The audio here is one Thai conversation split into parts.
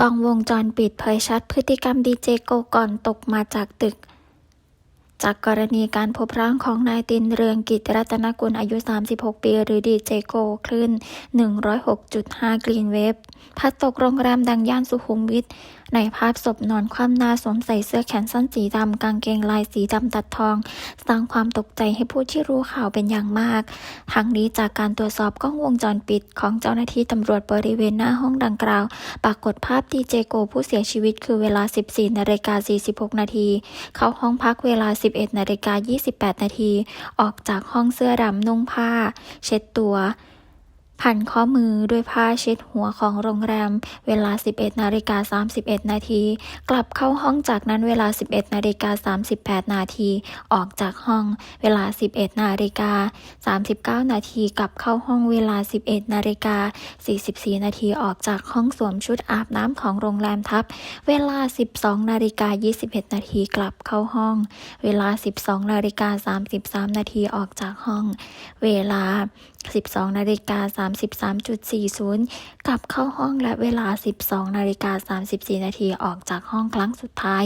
กล้องวงจรปิดเผยชัดพฤติกรรมดีเจโกก่อนตกมาจากตึก จากกรณีการพบร่างของนายตินเรืองกิจรัตนกุลอายุ 36 ปี หรือดีเจโกคลื่น 106.5 กรีนเวฟพัดตกโรงแรมดังย่านสุขุมวิท ในภาพศพนอนคว่ำหน้าสวมใส่เสื้อแขนสั้นสีดำกางเกงลายสีดำตัดทอง สร้างความตกใจให้ผู้ที่รู้ข่าวเป็นอย่างมาก ทั้งนี้จากการตรวจสอบกล้องวงจรปิดของเจ้าหน้าที่ตำรวจบริเวณหน้าห้องดังกล่าว ปรากฏภาพดีเจโกผู้เสียชีวิตคือเวลา 14นาฬิกา46 นาที เข้าห้องพักเวลา 11นาฬิกา28 นาที ออกจากห้องเสื้อดำนุ่งผ้า เช็ดตัว พันข้อมือด้วยผ้าเช็ดหัวของโรงแรม เวลา 11 นาฬิกา 31 นาที กลับเข้าห้องจากนั้นเวลา 11 นาฬิกา 38 นาที ออกจากห้อง เวลา 11 นาฬิกา 39 นาที กลับเข้าห้องเวลา 11 นาฬิกา 44 นาที ออกจากห้องสวมชุดอาบน้ำของโรงแรมทับ เวลา 12 นาฬิกา 21 นาที กลับเข้าห้อง เวลา 12 นาฬิกา 33 นาที ออกจากห้อง เวลา 12นาฬิกา33.40 กลับเข้าห้องและเวลา 12นาฬิกา34นาทีออกจากห้องครั้งสุดท้าย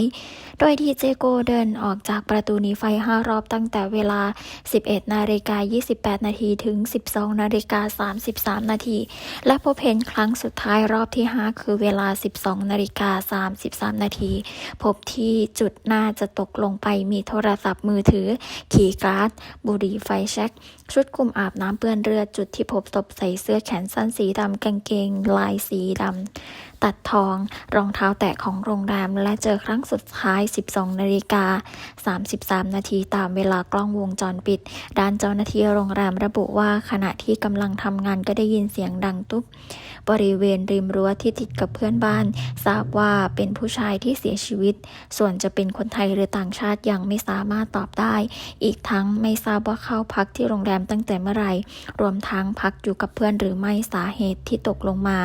โดยดีเจโกเดินออกจากประตูนี้ไฟ 5 รอบตั้งแต่เวลา 11นาฬิกา28นาทีถึง 12นาฬิกา33นาทีและพบเห็นครั้งสุดท้ายรอบที่ 5 คือเวลา 12นาฬิกา33นาทีพบที่จุดหน่าจะตกลงไปมีโทรศัพท์มือถือ ขีย์การ์ดบุหรี่ไฟแช็กชุดคลุมอาบน้ำเปื้อนเรือจุดที่พบศพใส่เสื้อแขนสั้นสีดำกางเกงลายสีดำ ตัดทอง รองเท้าแตะของโรงแรม และเจอครั้งสุดท้าย 12 นาฬิกา 33 นาทีตามเวลากล้องวงจรปิด ด้านเจ้าหน้าที่โรงแรมระบุว่าขณะที่กำลังทำงานก็ได้ยินเสียงดังตุ๊บบริเวณริมรั้วที่ติดกับเพื่อนบ้าน ทราบว่าเป็นผู้ชายที่เสียชีวิต ส่วนจะเป็นคนไทยหรือต่างชาติยังไม่สามารถตอบได้ อีกทั้งไม่ทราบว่าเข้าพักที่โรงแรมตั้งแต่เมื่อไหร่รวมทั้งพักอยู่กับเพื่อนหรือไม่สาเหตุที่ตกลงมา